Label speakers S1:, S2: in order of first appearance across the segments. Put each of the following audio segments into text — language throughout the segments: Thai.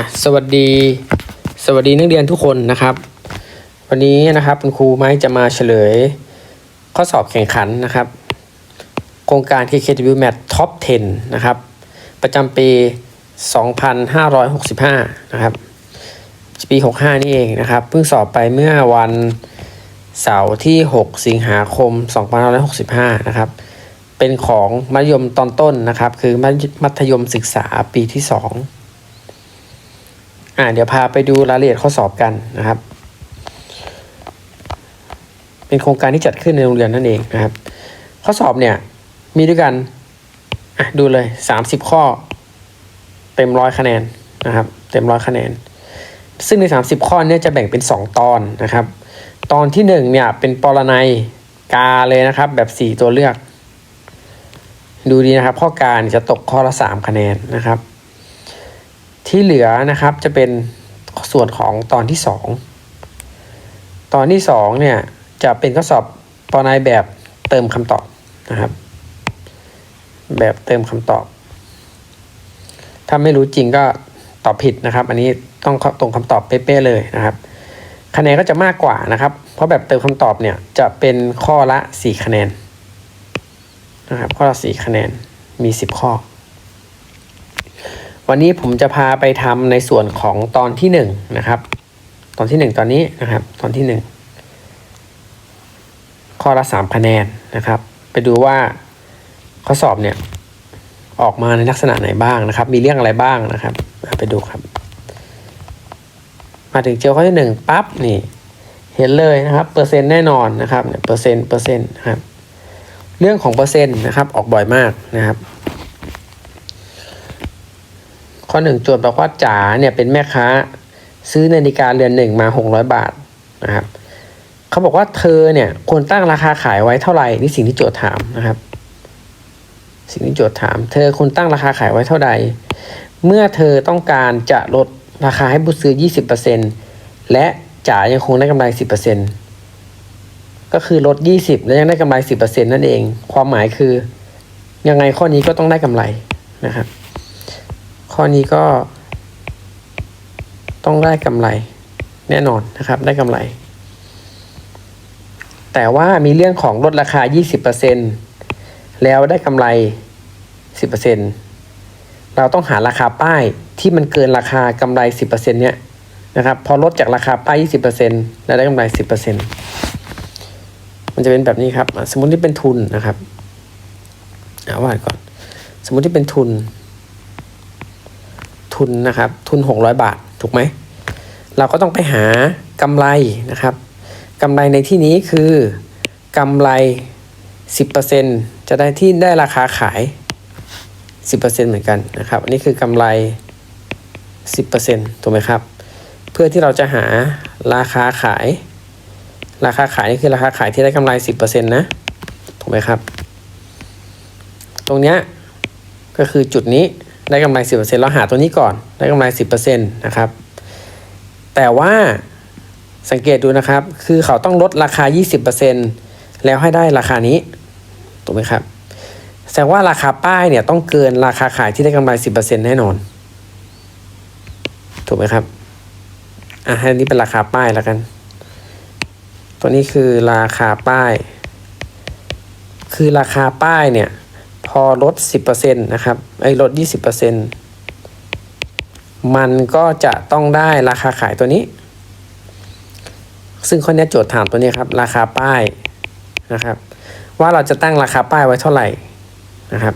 S1: อะสวัสดีสวัสดีนักเรียนทุกคนนะครับ วันนี้นะครับคุณครูไม้จะมาเฉลย ข้อสอบแข่งขันนะครับ โครงการ KKW Mat Top 10 นะครับ ประจำปี 2565 นะครับ ปี 65 นี่เองนะครับ เพิ่งสอบไปเมื่อวันเสาร์ที่ 6 สิงหาคม 2565 นะครับ เป็นของมัธยมตอนต้นนะครับ คือมัธยมศึกษาปีที่ 2 อ่าเดี๋ยวพาไปดูรายละเอียดข้อสอบกันนะครับ เป็นโครงการที่จัดขึ้นในโรงเรียนนั่นเองนะครับ ข้อสอบเนี่ยมีด้วยกันอะดูเลยสามสิบข้อ เต็มร้อยคะแนนนะครับ เต็มร้อยคะแนน ซึ่งใน 30 ข้อเนี่ยจะแบ่งเป็น 2 ตอนนะครับ ตอนที่1เนี่ยเป็นปรนัยกาเลยนะครับ แบบ 4 ตัวเลือก ดูดีนะครับ ข้อกาเนี่ยจะตกข้อละ 3 คะแนนนะครับ ที่เหลือนะครับจะเป็นส่วนของตอนที่ 2 ตอนที่ 2 เนี่ย จะเป็นข้อสอบปรนัยแบบเติมคำตอบนะครับ แบบเติมคำตอบ ถ้าไม่รู้จริงก็ตอบผิดนะครับ อันนี้ต้องตรงคำตอบเป๊ะๆเลยนะครับ คะแนนก็จะมากกว่านะครับ เพราะแบบเติมคำตอบเนี่ยจะเป็นข้อละ 4 คะแนนนะครับข้อละ 4 คะแนนมี 10 ข้อ วันนี้ผมจะพาไปทำในส่วนของตอนที่1นะครับ ตอนที่ 1 ตอนนี้นะครับ ตอนที่ 1 ข้อละ3คะแนนนะครับ ไปดูว่าข้อสอบเนี่ยออกมาในลักษณะไหนบ้างนะครับ มีเรื่องอะไรบ้างนะครับ ไปดูครับ มาถึงเจอข้อที่หนึ่งปั๊บนี่เห็นเลยนะครับเปอร์เซ็นต์แน่นอนนะครับเนี่ยเปอร์เซ็นต์เปอร์เซ็นต์นะครับเรื่องของเปอร์เซ็นต์นะครับออกบ่อยมากนะครับ ข้อหนึ่งโจทย์บอกว่าจ๋าเนี่ยเป็นแม่ค้า ซื้อนาฬิกาเรือนหนึ่งมาหกร้อยบาทนะครับเขาบอกว่าเธอเนี่ยควรตั้งราคาขายไว้เท่าไหร่นี่สิ่งที่โจทย์ถามนะครับ สิ่งที่โจทย์ถาม เธอคุณตั้งราคาขายไว้เท่าใด เมื่อเธอต้องการจะลดราคาให้ผู้ซื้อ 20%และจ่ายยังคงได้กำไร 10%ก็คือลด 20 แล้วยังได้กำไร 10%นั่นเอง ความหมายคือยังไงข้อนี้ก็ต้องได้กำไรนะครับ ข้อนี้ก็ ต้องได้กำไรแน่นอนนะครับ ได้กำไร แต่ว่ามีเรื่องของลดราคา 20%แล้วได้กำไร 10%เราต้องหาราคาป้ายที่มันเกินราคากำไร 10%เนี่ยนะครับ พอลดจากราคาป้าย 20%แล้วได้กำไร 10%มันจะเป็นแบบนี้ครับ สมมติที่เป็นทุนนะครับเอาว่าก่อน สมมติที่เป็นทุน ทุนนะครับ ทุน 600 บาท ถูกไหม เราก็ต้องไปหากำไรนะครับกำไรในที่นี้คือกำไร 10%จะได้ที่ได้ราคาขาย 10%เหมือนกันนะครับ อันนี้คือกำไร 10%ถูกไหมครับ เพื่อที่เราจะหาราคาขาย ราคาขายนี่คือราคาขายที่ได้กำไร 10%นะ ถูกไหมครับ ตรงเนี้ยก็คือจุดนี้ ได้กำไร 10%เราหาตัวนี้ก่อนได้กำไร 10%นะครับ แต่ว่าสังเกตดูนะครับ คือเขาต้องลดราคา 20%แล้วให้ได้ราคานี้ถูกไหมครับแสดงว่าราคาป้ายเนี่ยต้องเกินราคาขายที่ได้กำไร 10%แน่นอน ถูกไหมครับอะให้นี้เป็นราคาป้ายแล้วกัน ตัวนี้คือราคาป้าย คือราคาป้ายเนี่ย พอลด 10%นะครับไอ้ลด 20%มันก็จะต้องได้ราคาขายตัวนี้ ซึ่งข้อนี้โจทย์ถามตัวนี้ครับ ราคาป้ายนะครับ ว่าเราจะตั้งราคาป้ายไว้เท่าไหร่นะครับ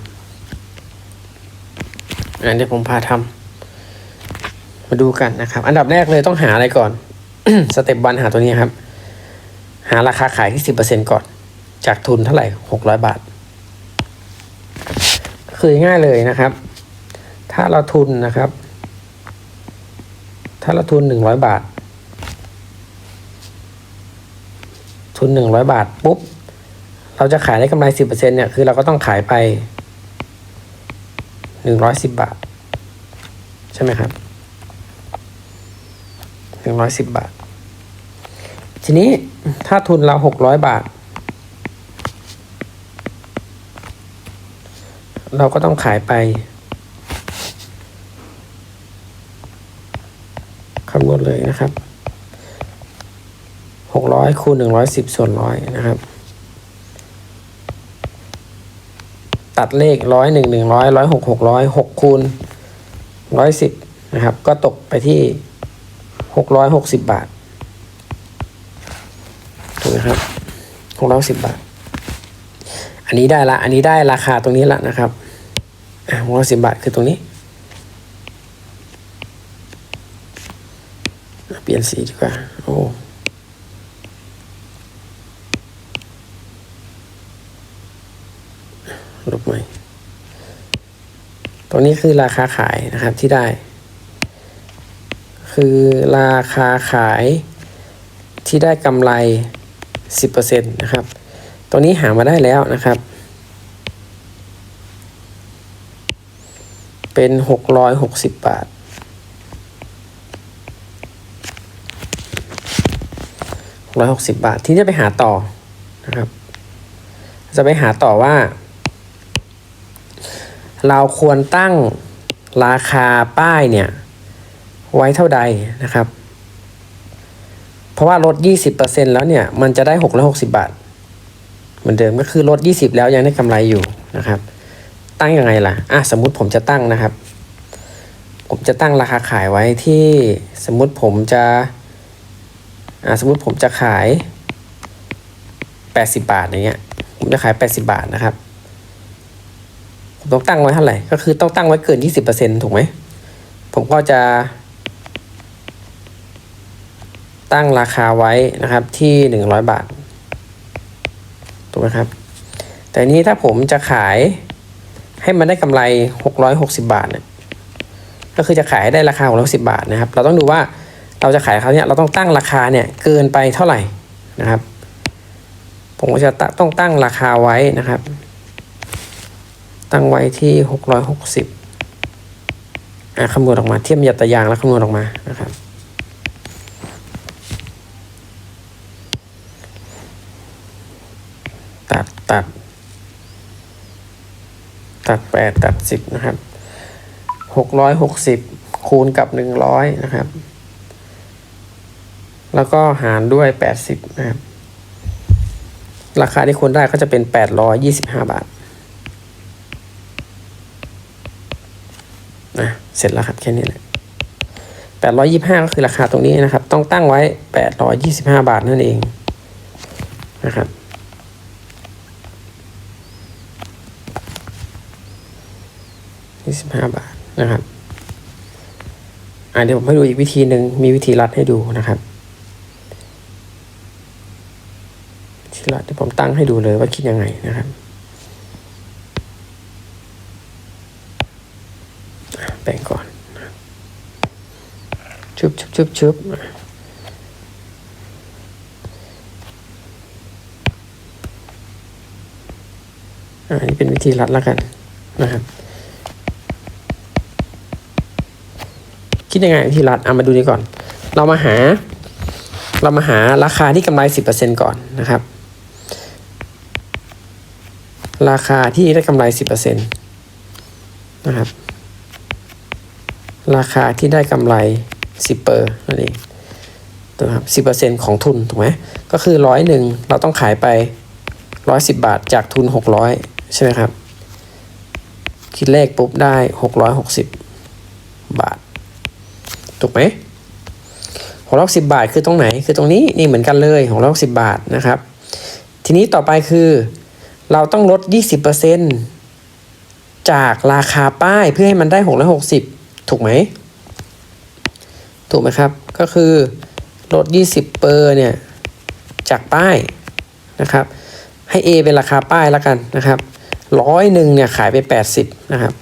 S1: อันนี้ผมพาทำมาดูกันนะครับ อันดับแรกเลยต้องหาอะไรก่อนสเต็ปวันหาตัวนี้ครับ หาราคาขายที่สิบเปอร์เซ็นก่อน จากทุนเท่าไหร่หกร้อยบาท คือง่ายเลยนะครับ ถ้าเราทุนนะครับ ถ้าเราทุนหนึ่งร้อยบาท ทุนหนึ่งร้อยบาทปุ๊บ เราจะขายได้กำไรสิบเปอร์เซ็นเนี่ยคือเราก็ต้องขายไปหนึ่งร้อยสิบบาท ใช่ไหมครับหนึ่งร้อยสิบบาท ทีนี้ถ้าทุนเราหกร้อยบาท เราก็ต้องขายไปคำนวณเลยนะครับหกร้อยคูณหนึ่งร้อยสิบส่วนร้อยนะครับ ตัดเลขร้อยหนึ่งหนึ่งร้อยร้อยหกหกร้อยหกคูณร้อยสิบนะครับ ก็ตกไปที่หกร้อยหกสิบบาทถูกไหมครับหกร้อยสิบบาท อันนี้ได้ละ อันนี้ได้ราคาตรงนี้ละนะครับ หกร้อยสิบบาทคือตรงนี้ เปลี่ยนสีดีกว่า โอ้ลบใหม่ ตรงนี้คือราคาขายนะครับที่ได้ คือราคาขายที่ได้กำไร 10%นะครับ ตรงนี้หามาได้แล้วนะครับ เป็น660บาท660บาท ที่จะไปหาต่อนะครับ จะไปหาต่อว่า เราควรตั้งราคาป้ายเนี่ย ไว้เท่าใดนะครับ เพราะว่าลด 20%แล้วเนี่ย มันจะได้ 660 บาท เหมือนเดิมก็คือลด 20 แล้วยังได้กำไรอยู่นะครับ ตั้งยังไงล่ะอะสมมุติผมจะตั้งนะครับ ผมจะตั้งราคาขายไว้ที่สมมุติผมจะอะสมมุติผมจะขาย 80 บาทอย่างเงี้ยผมจะขาย 80 บาทนะครับผมต้องตั้งไว้เท่าไหร่ก็คือต้องตั้งไว้เกิน 20%ถูกไหมผมก็จะตั้งราคาไว้นะครับที่ 100 บาทถูกไหมครับ แต่นี้ถ้าผมจะขาย ให้มันได้กำไร 660 บาทเนี่ยก็คือจะขายให้ได้ราคา660บาทนะครับ เราต้องดูว่าเราจะขายเขาเนี่ยเราต้องตั้งราคาเนี่ยเกินไปเท่าไหร่นะครับ ผมก็จะต้องตั้งราคาไว้นะครับ ตั้งไว้ที่หกร้อยหกสิบอ่าคำนวณออกมาเทียบยัตยางแล้วคำนวณออกมานะครับตัดตัด ตัดแปดตัดสิบนะครับหกร้อยหกสิบคูณกับหนึ่งร้อยนะครับ แล้วก็หารด้วยแปดสิบนะครับ ราคาที่ควรได้ก็จะเป็นแปดร้อยยี่สิบห้าบาทนะเสร็จแล้วครับ แค่นี้แหละแปดร้อยยี่ห้าก็คือราคาตรงนี้นะครับ ต้องตั้งไว้แปดร้อยยี่สิบห้าบาทนั่นเองนะครับ ยี่สิบห้าบาทนะครับอ่าเดี๋ยวผมให้ดูอีกวิธีหนึ่งมีวิธีรัดให้ดูนะครับวิธีรัดเดี๋ยวผมตั้งให้ดูเลยว่าคิดยังไงนะครับแบ่งก่อนชุบชุบชุบชุบอันนี้เป็นวิธีรัดแล้วกันนะครับ คิดยังไงวิธีรัดเอามาดูนี้ก่อน เรามาหา เรามาหาราคาที่กำไรสิบเปอร์เซ็นก่อนนะครับ ราคาที่ได้กำไรสิบเปอร์นะครับ ราคาที่ได้กำไรสิเปอร์นั่นเองตัวครับสิเปอร์เซ็นของทุนถูกไหมก็คือร้อยหนึ่งเราต้องขายไปร้อยสิบบาทจากทุนหกร้อยใช่ไหมครับ คิดเลขปุ๊บได้หกร้อยหกสิบบาท ถูกไหมหกร้อยสิบบาทคือตรงไหนคือตรงนี้นี่เหมือนกันเลยหกร้อยสิบบาทนะครับ ทีนี้ต่อไปคือเราต้องลดยี่สิบเปอร์เซ็นจากราคาป้ายเพื่อให้มันได้หกร้อยหกสิบถูกไหม ถูกไหมครับ ก็คือลด 20 เปอร์เนี่ย จากป้ายนะครับ ให้ A เป็นราคาป้ายแล้วกันนะครับร้อยหนึ่งเนี่ยขายไป 80 นะครับ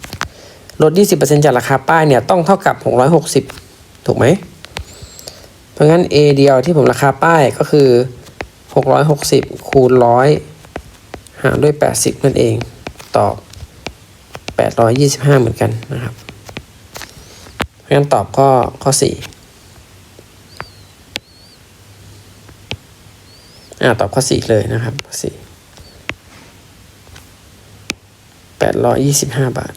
S1: ลด 20%จากราคาป้ายเนี่ยต้องเท่ากับ 660 ถูกไหม เพราะงั้น A เดียวที่ผมราคาป้ายก็คือ 660 คูณ 100 หารด้วย 80 นั่นเอง ตอบ 825 เหมือนกันนะครับ เพราะงั้นตอบข้อข้อสี่อ่าตอบข้อสี่เลยนะครับข้อสี่แปดร้อยยี่สิบห้าบาท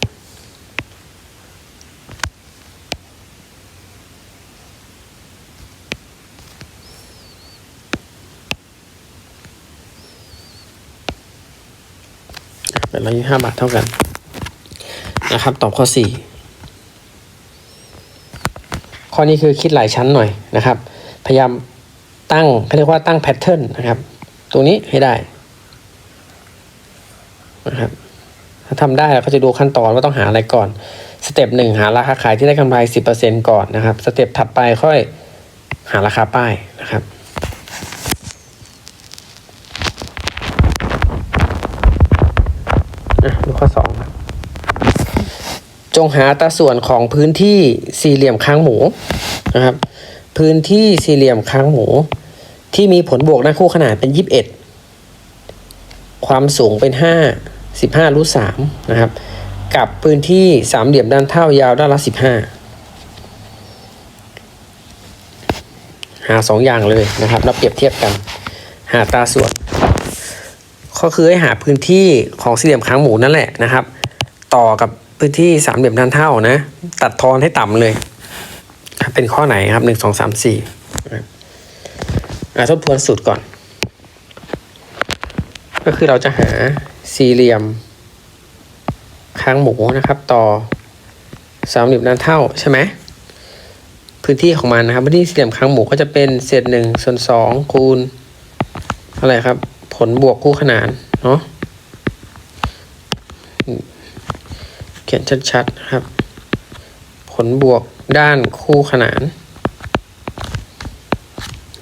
S1: แล้วยี่ห้าบาทเท่ากัน นะครับ ตอบข้อสี่ข้อนี้คือคิดหลายชั้นหน่อยนะครับ พยายามตั้งเขาเรียกว่าตั้งแพทเทิร์นนะครับ ตรงนี้ให้ได้นะครับถ้าทำได้เราก็จะดูขั้นตอนว่าต้องหาอะไรก่อน สเต็ปหนึ่งหาราคาขายที่ได้กำไรสิบเปอร์เ10%ก่อนนะครับ สเต็ปถัดไปค่อยหาราคาป้ายนะครับ อะดูข้อสองครับจงหาตาส่วนของพื้นที่สี่เหลี่ยมค้างหมูนะครับ พื้นที่สี่เหลี่ยมค้างหมู ที่มีผลบวกด้าคู่ขนาดเป็นยี่สิบเอ็ดความสูงเป็นห้าสิบห้ารูทสามนะครับ กับพื้นที่สามเหลี่ยมด้านเท่ายาวด้านละสิบห้าหาสองอย่างเลยนะครับแล้วเปรียบเทียบกัน หาตาส่วน ก็คือให้หาพื้นที่ของสี่เหลี่ยมค้างหมูนั่นแหละนะครับ ต่อกับพื้นที่สามเหลี่ยมด้านเท่านะ ตัดทอนให้ต่ำเลย เป็นข้อไหนครับหนึ่งสองสามสี่ทบทวนสูตรก่อน ก็คือเราจะหาสี่เหลี่ยมค้างหมูนะครับ ต่อสามเหลี่ยมด้านเท่าใช่ไหมพื้นที่ของมันนะครับพื้นที่สี่เหลี่ยมค้างหมูก็จะเป็นเศษหนึ่งส่วนสองคูณอะไรครับ ผลบวกคู่ขนานเนาะเขียนชัดๆนะครับ ผลบวกด้านคู่ขนาน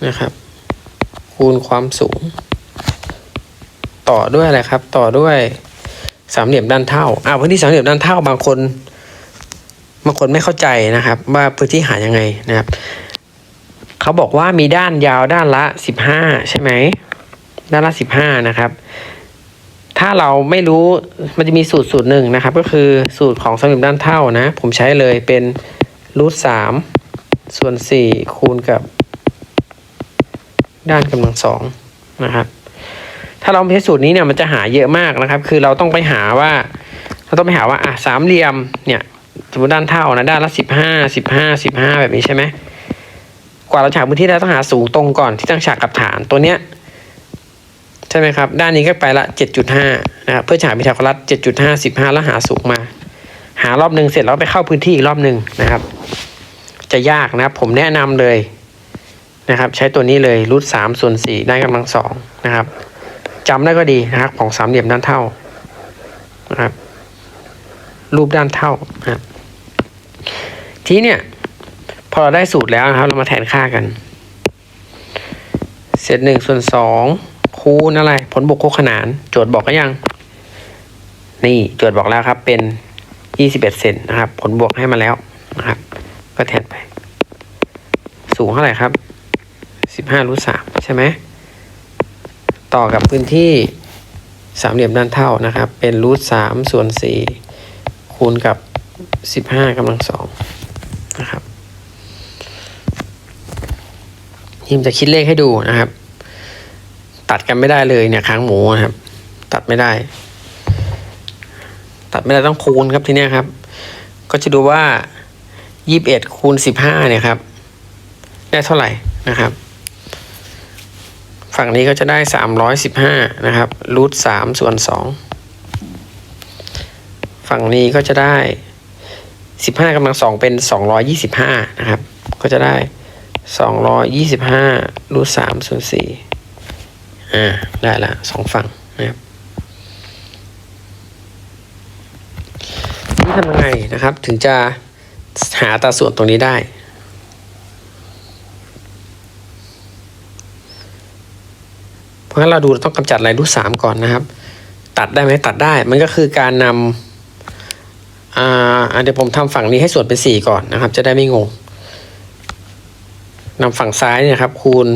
S1: นะครับ คูณความสูง ต่อด้วยอะไรครับ ต่อด้วยสามเหลี่ยมด้านเท่าอ่าพื้นที่สามเหลี่ยมด้านเท่าบางคนบางคนไม่เข้าใจนะครับ ว่าพื้นที่หายังไงนะครับ เขาบอกว่ามีด้านยาวด้านละสิบห้าใช่ไหม ด้านละสิบห้านะครับ ถ้าเราไม่รู้มันจะมีสูตรสูตรหนึ่งนะครับ ก็คือสูตรของสมเหลี่ยมด้านเท่านะ ผมใช้เลยเป็นรูทสามส่วนสี่คูณกับ ด้านกำลังสองนะครับ ถ้าเราไม่ใช้สูตรนี้เนี่ยมันจะหาเยอะมากนะครับ คือเราต้องไปหาว่า เราต้องไปหาว่าอะสามเหลี่ยมเนี่ยสมมติด้านเท่านะด้านละสิบห้าสิบห้าสิบห้าแบบนี้ใช่ไหมกว่าเราจะหาพื้นที่ได้ต้องหาสูงตรงก่อนที่ตั้งฉากกับฐานตัวเนี้ย ใช่ไหมครับ ด้านนี้ก็ไปละ 7.5 นะครับ เพื่อจะหาพิทาโกรัส7.5 15 แล้วหาสูงมา หารอบหนึ่งเสร็จแล้วไปเข้าพื้นที่อีกรอบหนึ่งนะครับ จะยากนะครับ ผมแนะนำเลยนะครับ ใช้ตัวนี้เลยรูทสามส่วนสี่ได้กำลังสองนะครับจำได้ก็ดีนะครับของสามเหลี่ยมด้านเท่านะครับ รูปด้านเท่านะทีเนี่ย พอเราได้สูตรแล้วนะครับ เรามาแทนค่ากันเศษหนึ่งส่วนสอง คูณอะไร ผลบวกคู่ขนาน โจทย์บอกก็ยัง นี่โจทย์บอกแล้วครับ เป็นยี่สิบเอ็ดเซนนะครับ ผลบวกให้มาแล้วนะครับ ก็แทนไป สูงเท่าไหร่ครับสิบห้ารูทสามใช่ไหม ต่อกับพื้นที่สามเหลี่ยมด้านเท่านะครับ เป็นรูทสามส่วนสี่คูณกับสิบห้ากำลังสองนะครับยิมจะคิดเลขให้ดูนะครับ ตัดกันไม่ได้เลยเนี่ยค้างหมูครับ ตัดไม่ได้ ตัดไม่ได้ต้องคูณครับทีเนี้ยครับ ก็จะดูว่ายี่สิบเอ็ดคูณสิบห้าเนี่ยครับ ได้เท่าไหร่นะครับ ฝั่งนี้ก็จะได้สามร้อยสิบห้านะครับรูทสามส่วนสองฝั่งนี้ก็จะได้สิบห้ากำลังสองเป็นสองร้อยยี่สิบห้านะครับ ก็จะได้สองร้อยยี่สิบห้ารูทสามส่วนสี่ อ่าได้ละสองฝั่งนะครับนี่ทำยังไงนะครับ ถึงจะหาอัตาส่วนตรงนี้ได้ เพราะฉะนั้นเราดูต้องกำจัดลายรูทสามก่อนนะครับ ตัดได้ไหมตัดได้ มันก็คือการนำอ่าเดี๋ยวผมทำฝั่งนี้ให้ส่วนเป็นสี่ก่อนนะครับ จะได้ไม่งงนำฝั่งซ้ายเนี่ยครับ คูณ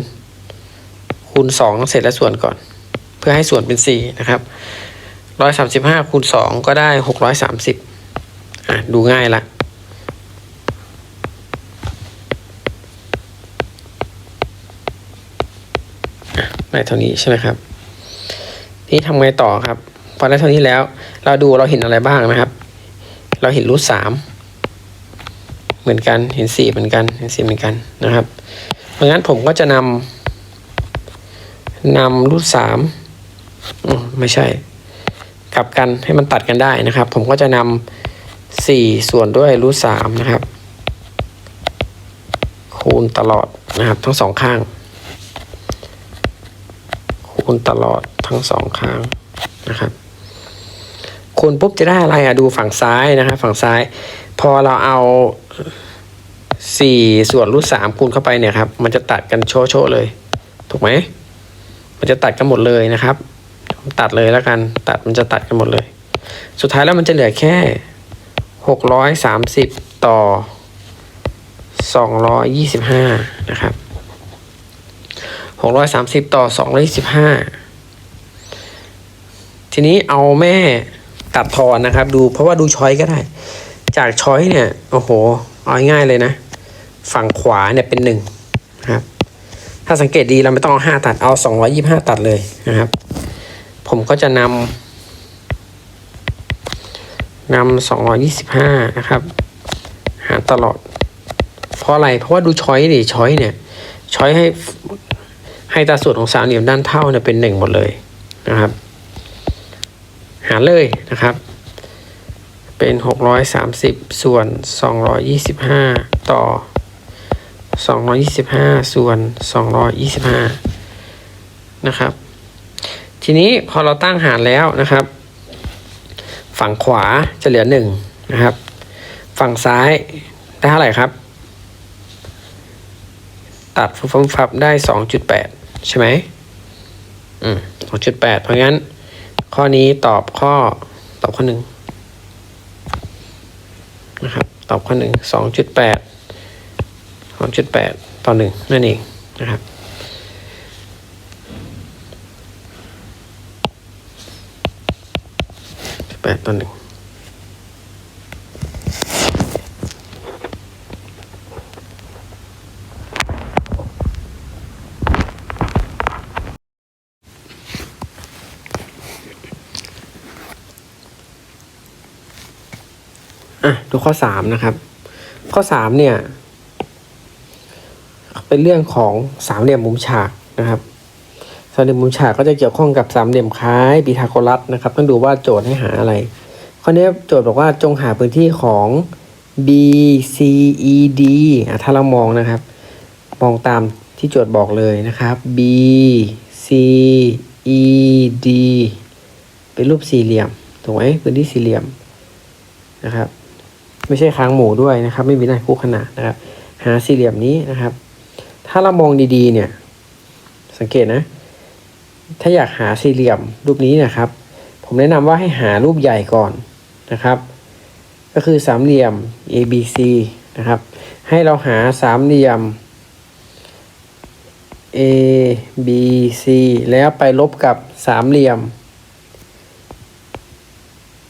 S1: คูณสองเสร็จแล้วส่วนก่อน เพื่อให้ส่วนเป็นสี่นะครับร้อยสามสิบห้าคูณสองก็ได้หกร้อยสามสิบอะ ดูง่ายละอะได้เท่านี้ใช่ไหมครับ นี่ทำไงต่อครับ พอได้เท่านี้แล้ว เราดูเราเห็นอะไรบ้างนะครับ เราเห็นรูทสามเหมือนกัน เห็นสี่เหมือนกัน เห็นสี่เหมือนกันนะครับ เพราะงั้นผมก็จะนำ นำรูทสามอ๋อไม่ใช่ กลับกันให้มันตัดกันได้นะครับ ผมก็จะนำสี่ส่วนด้วยรูทสามนะครับ คูณตลอดนะครับ ทั้งสองข้าง คูณตลอดทั้งสองข้างนะครับ คูณปุ๊บจะได้อะไรอะดูฝั่งซ้ายนะครับ ฝั่งซ้าย พอเราเอาสี่ส่วนรูทสามคูณเข้าไปเนี่ยครับ มันจะตัดกันโชว์ๆเลย ถูกไหม มันจะตัดกันหมดเลยนะครับ ตัดเลยแล้วกัน ตัดมันจะตัดกันหมดเลย สุดท้ายแล้วมันจะเหลือแค่หกร้อยสามสิบต่อสองร้อยยี่สิบห้านะครับหกร้อยสามสิบต่อสองร้อยยี่สิบห้าทีนี้เอาแม่ตัดทอนนะครับ ดูเพราะว่าดูช้อยก็ได้ จากช้อยเนี่ย โอ้โห เอาง่ายเลยนะ ฝั่งขวาเนี่ยเป็นหนึ่งนะครับ ถ้าสังเกตดีเราไม่ต้องเอาห้าตัดเอาสองร้อยี่ห้าตัดเลยนะครับ ผมก็จะนำนำสองร้อยี่สิบห้านะครับ หารตลอด เพราะอะไรเพราะว่าดูช้อยดิช้อยเนี่ยช้อยให้ให้ตาส่วนของสามเหลี่ยมด้านเท่าเนี่ยเป็นหนึ่งหมดเลยนะครับ หารเลยนะครับ เป็นหกร้อยสามสิบส่วนสองร้อยี่สิบห้าต่อ สองร้อยี่สิบห้าส่วนสองร้อยี่สิบห้านะครับ ทีนี้พอเราตั้งหารแล้วนะครับ ฝั่งขวาจะเหลือหนึ่งนะครับ ฝั่งซ้ายได้เท่าไหร่ครับ ตัดฟับฟับได้สองจุดแปดใช่ไหมอืมสองจุดแปดเพราะงั้น ข้อนี้ตอบข้อตอบข้อหนึ่งนะครับ ตอบข้อหนึ่งสองจุดแปด สองจุดแปดต่อหนึ่งนั่นเองนะครับแปดต่อหนึ่งอะดูข้อสามนะครับ ข้อสามเนี่ย เป็นเรื่องของสามเหลี่ยมมุมฉากนะครับสามเหลี่ยมมุมฉากก็จะเกี่ยวข้องกับสามเหลี่ยมคล้ายปีทาโกรัสนะครับ ต้องดูว่าโจทย์ให้หาอะไร ข้อนี้โจทย์บอกว่าจงหาพื้นที่ของ B C E D อะถ้าเรามองนะครับ มองตามที่โจทย์บอกเลยนะครับ B C E D เป็นรูปสี่เหลี่ยมถูกไหมพื้นที่สี่เหลี่ยมนะครับ ไม่ใช่ค้างหมูด้วยนะครับ ไม่มีหน้าคู่ขนานนะครับ หาสี่เหลี่ยมนี้นะครับ ถ้าเรามองดีๆ เนี่ย สังเกตนะ ถ้าอยากหาสี่เหลี่ยมรูปนี้นะครับ ผมแนะนำว่าให้หารูปใหญ่ก่อนนะครับ ก็คือสามเหลี่ยม ABC นะครับ ให้เราหาสามเหลี่ยม ABC แล้วไปลบกับสามเหลี่ยม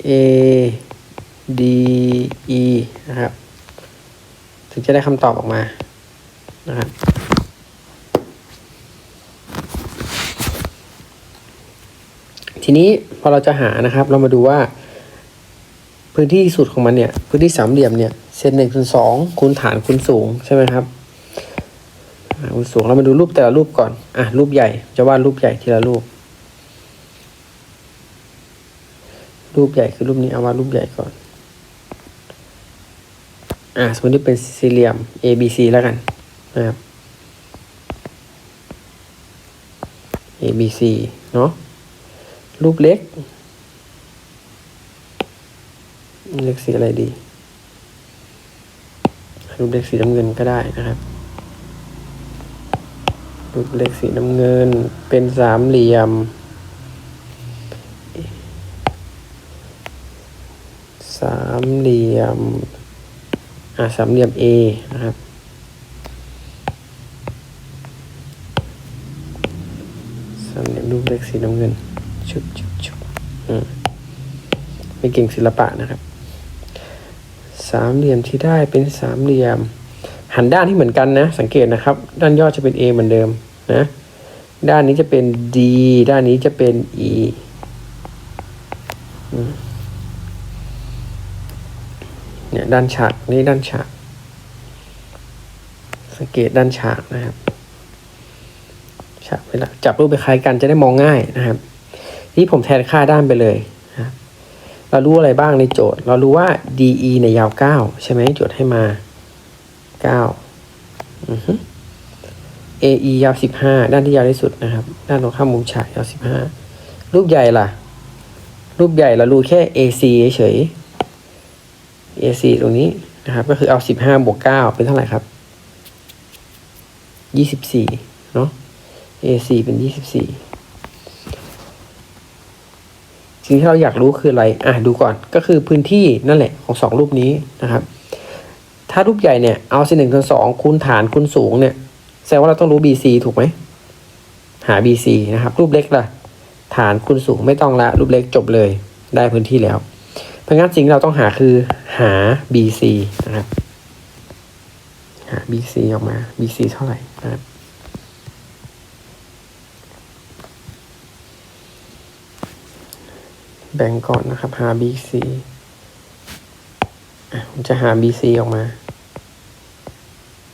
S1: ADE นะครับ ถึงจะได้คำตอบออกมานะครับ ทีนี้พอเราจะหานะครับ เรามาดูว่า พื้นที่สุดของมันเนี่ยพื้นที่สามเหลี่ยมเนี่ยเศษหนึ่งคูณสองคูณฐานคูณสูงใช่ไหมครับคูณสูงเรามาดูรูปแต่ละรูปก่อนอะรูปใหญ่จะวาดรูปใหญ่ทีละรูป รูปใหญ่คือรูปนี้เอาวาดรูปใหญ่ก่อนอ่าสมมติเป็นสี่เหลี่ยม A B C แล้วกันนะครับ A B C เนาะ รูปเล็ก เล็กสีอะไรดี รูปเล็กสีน้ำเงินก็ได้นะครับ รูปเล็กสีน้ำเงินเป็นสามเหลี่ยม สามเหลี่ยม อ่าสามเหลี่ยม A นะครับสามเหลี่ยมรูปเล็กสีน้ำเงิน ชุบชุบชุบอืมไม่เก่งศิลปะนะครับ สามเหลี่ยมที่ได้เป็นสามเหลี่ยม หันด้านที่เหมือนกันนะ สังเกตนะครับ ด้านยอดจะเป็น A เหมือนเดิมนะ ด้านนี้จะเป็น D ด้านนี้จะเป็น E อืมเนี่ยด้านฉากนี่ด้านฉาก สังเกตด้านฉากนะครับฉากเวลาจับรูปไปคล้ายกันจะได้มองง่ายนะครับ นี่ผมแทนค่าด้านไปเลยนะครับเรารู้อะไรบ้างในโจทย์ เรารู้ว่า DE เนี่ยยาว 9 ใช่ไหมโจทย์ให้มา 9 อือฮึ AE ยาว 15 ด้านที่ยาวที่สุดนะครับ ด้านตรงข้ามมุมฉากยาว 15 รูปใหญ่ล่ะ รูปใหญ่เรารู้แค่ AC เฉย AC ตรงนี้นะครับ ก็คือเอา 15 บวก 9 เป็นเท่าไหร่ครับ 24 เนาะ AC เป็น 24 สิ่งที่เราอยากรู้คืออะไร อะดูก่อน ก็คือพื้นที่นั่นแหละของสองรูปนี้นะครับ ถ้ารูปใหญ่เนี่ย เอาสิหนึ่งส่วนสองคูณฐานคูณสูงเนี่ย แสดงว่าเราต้องรู้ BC ถูกไหม หา BC นะครับ รูปเล็กล่ะ ฐานคูณสูงไม่ต้องละ รูปเล็กจบเลย ได้พื้นที่แล้ว เพราะงั้นสิ่งที่เราต้องหาคือหา BC นะครับ หา BC ออกมา BC เท่าไหร่นะครับ แบ่งก่อนนะครับ หา BC อะผมจะหา BC ออกมา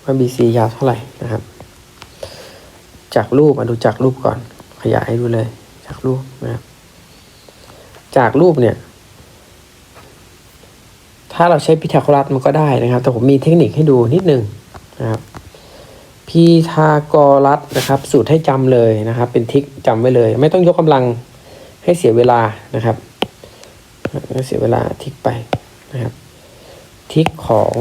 S1: ว่า BC ยาวเท่าไหร่นะครับ จากรูปมาดูจากรูปก่อน ขยายให้ดูเลย จากรูปนะครับ จากรูปเนี่ย ถ้าเราใช้พิทาโกรัสมันก็ได้นะครับ แต่ผมมีเทคนิคให้ดูนิดนึงนะครับพีทาโกรัสนะครับ สูตรให้จำเลยนะครับ เป็นทิกจำไว้เลย ไม่ต้องยกกำลังให้เสียเวลานะครับ เสียเวลาทิกไปนะครับ ทิกของ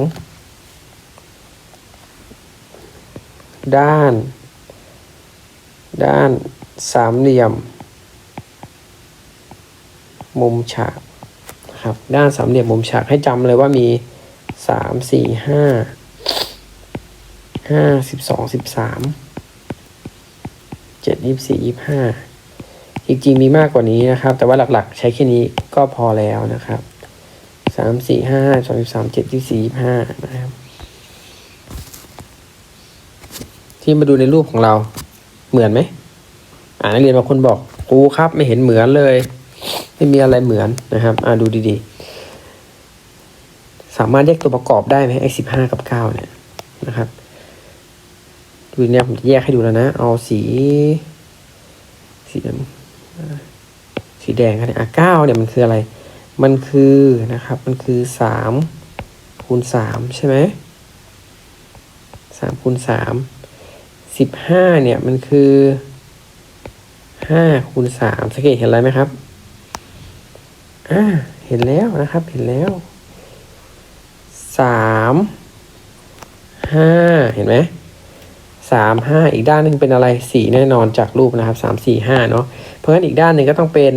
S1: ด้าน ด้านสามเหลี่ยม มุมฉากนะครับด้านสามเหลี่ยมมุมฉากให้จำเลยว่ามีสามสี่ห้าห้าสิบสองสิบสามเจ็ดยี่สี่ยี่ห้า จริงๆมีมากกว่านี้นะครับ แต่ว่าหลักๆ ใช้แค่นี้ก็พอแล้วนะครับสามสี่ห้าสองสิบสามเจ็ดยี่สี่ห้านะครับ ที่มาดูในรูปของเราเหมือนไหมอ่านักเรียนบางคนบอกครูครับไม่เห็นเหมือนเลย ไม่มีอะไรเหมือนนะครับอ่าดูดีๆ สามารถแยกตัวประกอบได้ไหมไอ้สิบห้ากับเก้าเนี่ยนะครับดูเนี่ยผมจะแยกให้ดูแล้วนะ เอาสีสีน้ำ สีแดงกันเนี่ยอะเก้าเนี่ยมันคืออะไร มันคือนะครับ มันคือสามคูณสามใช่ไหมสามคูณสามสิบห้าเนี่ยมันคือห้าคูณสามสังเกตเห็นอะไรไหมครับอ่าเห็นแล้วนะครับ เห็นแล้วสามห้าเห็นไหม สามห้าอีกด้านหนึ่งเป็นอะไรสี่แน่นอนจากรูปนะครับสามสี่ห้าเนาะเพราะฉะนั้นอีกด้านหนึ่งก็ต้องเป็น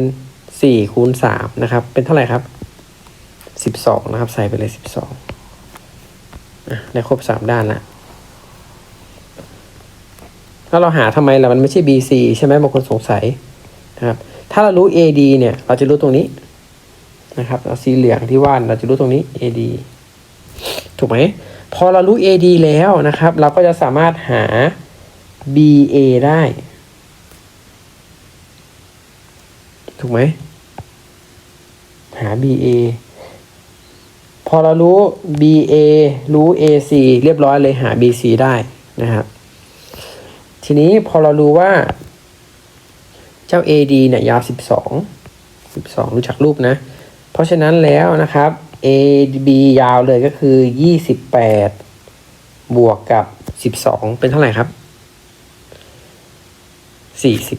S1: สี่คูณสามนะครับ เป็นเท่าไหร่ครับสิบสองนะครับ ใส่ไปเลยสิบสองได้ครบสามด้านละแล้วเราหาทำไมล่ะมันไม่ใช่ BC ใช่ไหมบางคนสงสัยนะครับ ถ้าเรารู้ AD เนี่ย เราจะรู้ตรงนี้นะครับเอาสีเหลืองที่ว่านเราจะรู้ตรงนี้ AD ถูกไหม พอเรารู้ AD แล้วนะครับ เราก็จะสามารถหา BA ได้ ถูกไหม หา BA พอเรารู้ BA รู้ AC เรียบร้อยเลยหา BC ได้นะครับ ทีนี้พอเรารู้ว่า เจ้า AD เนี่ยยาว 12 12 รู้จักรูปนะ เพราะฉะนั้นแล้วนะครับ AB ยาวเลยก็คือ 28 บวกกับ 12 เป็นเท่าไหร่ครับ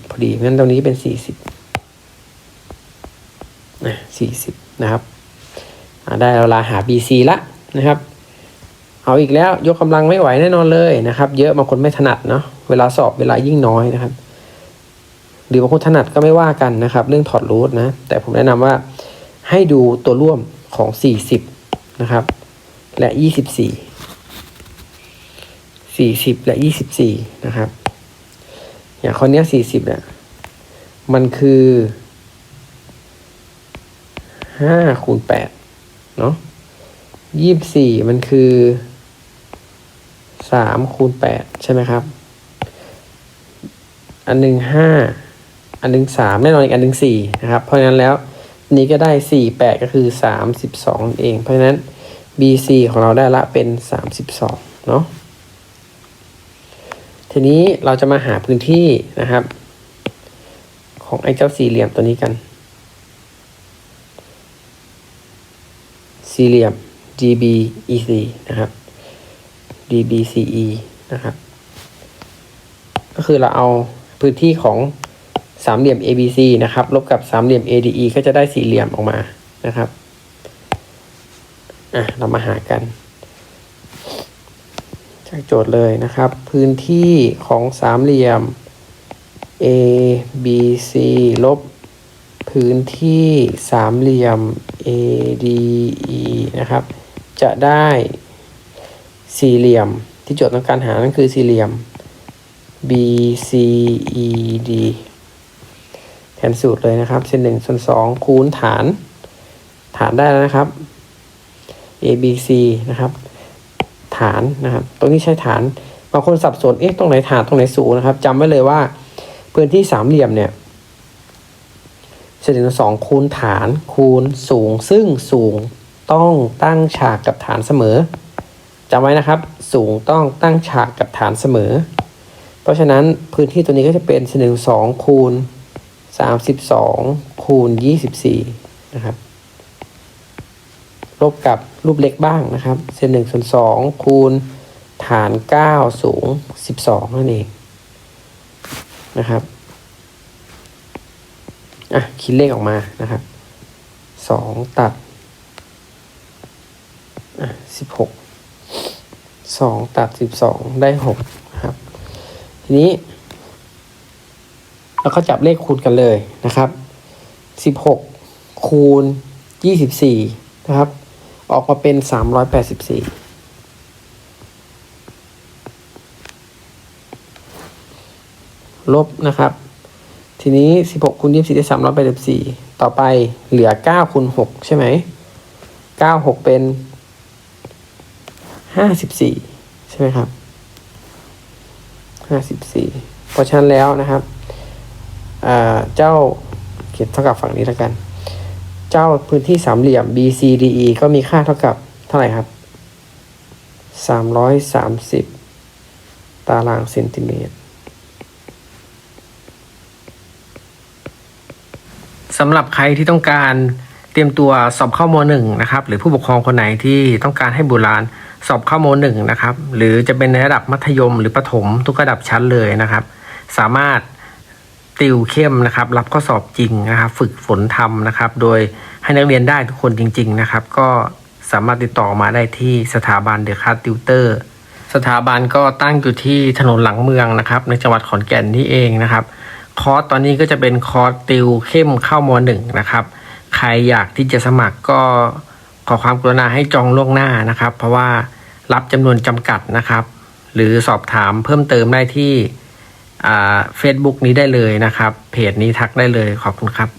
S1: 40 พอดีงั้นตรงนี้เป็น 40นะ40 นะครับได้เวลาหา BC ละนะครับ เอาอีกแล้วยกกำลังไม่ไหวแน่นอนเลยนะครับ เยอะบางคนไม่ถนัดเนาะเวลาสอบเวลายิ่งน้อยนะครับ หรือบางคนถนัดก็ไม่ว่ากันนะครับ เรื่องถอดรูทนะ แต่ผมแนะนำว่าให้ดูตัวร่วม ของ 40 นะครับ และ 24 40 และ 24 นะครับ อย่างข้อนี้40เนี่ยมันคือ5คูณ8เนาะ24 มันคือ3คูณ8ใช่ไหมครับ อันหนึ่งห้า อันหนึ่งสามแน่นอนอีกอันหนึ่งสี่นะครับ เพราะฉะนั้นแล้ว นี้ก็ได้สี่แปดก็คือสามสิบสองเอง เพราะฉะนั้น BC ของเราได้ละเป็นสามสิบสองเนาะ ทีนี้เราจะมาหาพื้นที่นะครับ ของไอ้เจ้าสี่เหลี่ยมตัวนี้กัน สี่เหลี่ยม DBEC นะครับ DBCE นะครับ ก็คือเราเอาพื้นที่ของ สามเหลี่ยม ABC นะครับ ลบกับสามเหลี่ยม ADE ก็จะได้สี่เหลี่ยมออกมานะครับ อะ เรามาหากัน จากโจทย์เลยนะครับ พื้นที่ของสามเหลี่ยม A B C ลบพื้นที่สามเหลี่ยม A D E นะครับ จะได้สี่เหลี่ยมที่โจทย์ต้องการหานั่นคือสี่เหลี่ยม B C E D แทนสูตรเลยนะครับ เส้นหนึ่งส่วนสองคูณฐาน ฐานได้แล้วนะครับ A B C นะครับ ฐานนะครับ ตรงนี้ใช้ฐาน บางคนสับสน เอ๊ะ ตรงไหนฐาน ตรงไหนสูงนะครับจำไว้เลยว่าพื้นที่สามเหลี่ยมเนี่ยเศษหนึ่งส่วนสองคูณฐานคูณสูง ซึ่งสูงต้องตั้งฉากกับฐานเสมอจำไว้นะครับ สูงต้องตั้งฉากกับฐานเสมอ เพราะฉะนั้นพื้นที่ตัวนี้ก็จะเป็นเศษหนึ่งสองคูณ สามสิบสองคูณยี่สิบสี่นะครับ ลบกับรูปเล็กบ้างนะครับ เศษหนึ่งส่วนสองคูณฐานเก้าสูงสิบสองนั่นเองนะครับ อะ คิดเลขออกมานะครับสองตัดอะสิบหกสองตัดสิบสองได้หกครับ ทีนี้ เราก็จับเลขคูณกันเลยนะครับสิบหกคูณยี่สิบสี่นะครับ ออกมาเป็นสามร้อยแปดสิบสี่ลบนะครับ ทีนี้สิบหกคูณยี่สิบสี่ได้สามร้อยแปดสิบสี่ต่อไปเหลือเก้าคูณหกใช่ไหมเก้าหกเป็นห้าสิบสี่ใช่ไหมครับห้าสิบสี่เพราะฉะนั้นแล้วนะครับ เจ้าเขียนเท่ากับฝั่งนี้แล้วกัน เจ้าพื้นที่สามเหลี่ยม BCDE ก็มีค่าเท่ากับเท่าไหร่ครับ 330 ตารางเซนติเมตรสำหรับใครที่ต้องการเตรียมตัวสอบเข้ามหนึ่งนะครับ หรือผู้ปกครองคนไหนที่ต้องการให้บุรานสอบเข้ามหนึ่งนะครับ หรือจะเป็นในระดับมัธยมหรือประถมทุกระดับชั้นเลยนะครับ สามารถ ติวเข้มนะครับ รับข้อสอบจริงนะครับ ฝึกฝนทำนะครับ โดยให้นักเรียนได้ทุกคนจริง ๆ นะครับ ก็สามารถติดต่อมาได้ที่สถาบันเดอะคาติวเตอร์สถาบันก็ตั้งอยู่ที่ถนนหลังเมืองนะครับ ในจังหวัดขอนแก่นนี่เองนะครับ คอร์สตอนนี้ก็จะเป็นคอร์สติวเข้มเข้ามหนึ่งนะครับ ใครอยากที่จะสมัครก็ขอความกรุณาให้จองล่วงหน้านะครับ เพราะว่ารับจำนวนจำกัดนะครับ หรือสอบถามเพิ่มเติมได้ที่ เฟซบุ๊กนี้ได้เลยนะครับ เพจนี้ทักได้เลยขอบคุณครับ